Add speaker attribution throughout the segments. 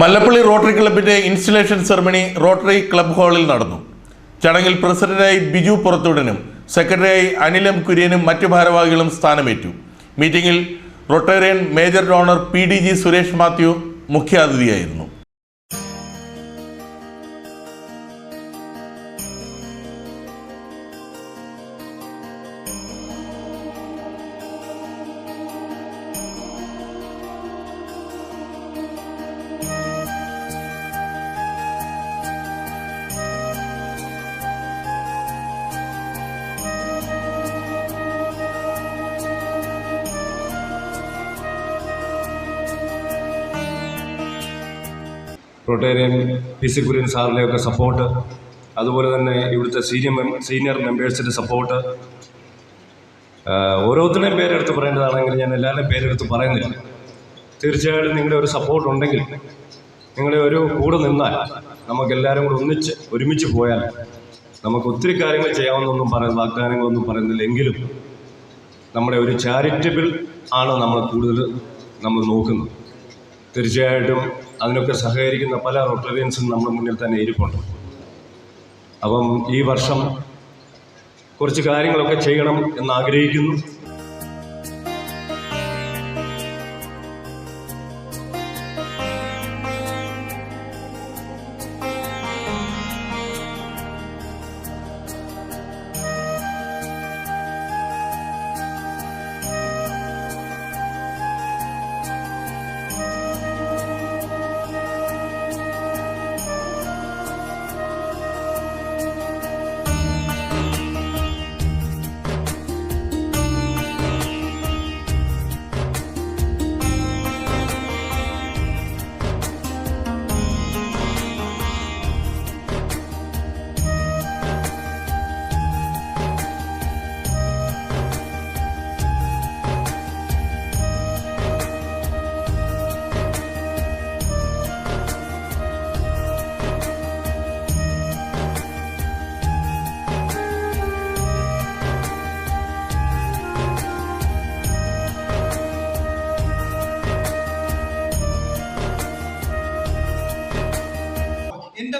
Speaker 1: Mallappally rotary ക്ലബിന്റെ installation ceremony rotary club ഹാളിൽ നടന്നു. ചടങ്ങിൽ പ്രസിഡന്റായി ബിജു പുറത്തുടനും സെക്രട്ടറിയായി അനിലം കുര്യനും മറ്റു ഭാരവാഹികളും സ്ഥാനമേറ്റു. മീറ്റിംഗിൽ Rotarian major donor P D G Suresh Mathew മുഖ്യാതിഥിയായിരുന്നു.
Speaker 2: Rotarian P C Kurian സാറിന്റെയൊക്കെ സപ്പോർട്ട് അതുപോലെ തന്നെ ഇവിടുത്തെ സീനിയർ സീനിയർ മെമ്പേഴ്സിന്റെ സപ്പോർട്ട് ഓരോരുത്തരുടെയും പേരെടുത്ത് പറയേണ്ടതാണെങ്കിൽ ഞാൻ എല്ലാവരുടെയും പേരെടുത്ത് പറയുന്നില്ല. തീർച്ചയായിട്ടും നിങ്ങളുടെ ഒരു സപ്പോർട്ട് ഉണ്ടെങ്കിൽ നിങ്ങളെ ഒരു കൂടെ നിന്നാൽ നമുക്ക് എല്ലാവരും കൂടെ ഒന്നിച്ച് ഒരുമിച്ച് പോയാൽ നമുക്ക് ഒത്തിരി കാര്യങ്ങൾ ചെയ്യാമെന്നൊന്നും പറയുന്ന വാഗ്ദാനങ്ങളൊന്നും പറയുന്നില്ല. എങ്കിലും നമ്മുടെ ഒരു ചാരിറ്റബിൾ ആണ് നമ്മൾ കൂടുതൽ നമ്മൾ നോക്കുന്നത്. തീർച്ചയായിട്ടും അതിനൊക്കെ സഹകരിക്കുന്ന പല റൊട്ടേറിയൻസും നമ്മുടെ മുന്നിൽ തന്നെ ഇരിപ്പുണ്ട്. അപ്പം ഈ വർഷം കുറച്ച് കാര്യങ്ങളൊക്കെ ചെയ്യണം എന്ന്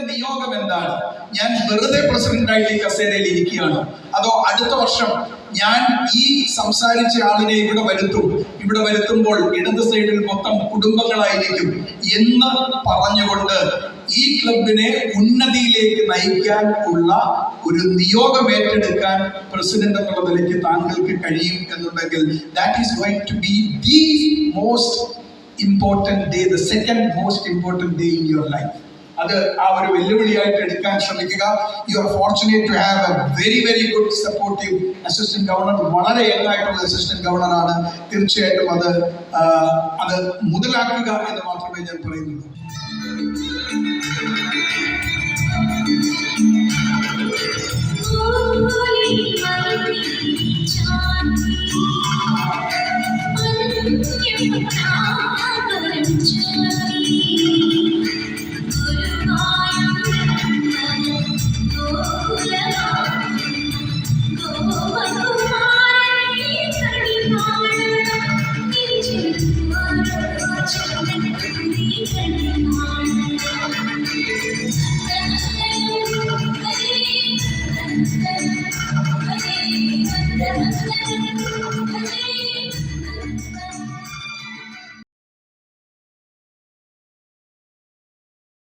Speaker 3: നിയോഗം എന്താണ്? ഞാൻ വെറുതെ പ്രസിഡന്റായി കസേരയിൽ ഇരിക്കുകയാണ്. അതോ അടുത്ത വർഷം ഞാൻ ഈ സംസാരിച്ച ആളിനെ ഇവിടെ വരുത്തും. ഇവിടെ വരുത്തുമ്പോൾ ഇടത് സൈഡിൽ മൊത്തം കുടുംബങ്ങളായിരിക്കും എന്ന് പറഞ്ഞുകൊണ്ട് ഈ ക്ലബിനെ ഉന്നതിയിലേക്ക് നയിക്കാൻ ഉള്ള ഒരു നിയോഗം ഏറ്റെടുക്കാൻ പ്രസിഡന്റ് എന്നുള്ള നിലയ്ക്ക് താങ്കൾക്ക് കഴിയും എന്നുണ്ടെങ്കിൽ that is going to be the most important day the second most important day in your life അത് ആ ഒരു വെല്ലുവിളിയായിട്ട് എടുക്കാൻ ശ്രമിക്കുക. You are fortunate to have a very very good supportive assistant governor വളരെ യങ് ആയിട്ടുള്ള അസിസ്റ്റന്റ് ഗവർണറാണ് തീർച്ചയായിട്ടും അത് അത് മുതലാക്കുക എന്ന് മാത്രമേ ഞാൻ പറയുന്നുള്ളൂ.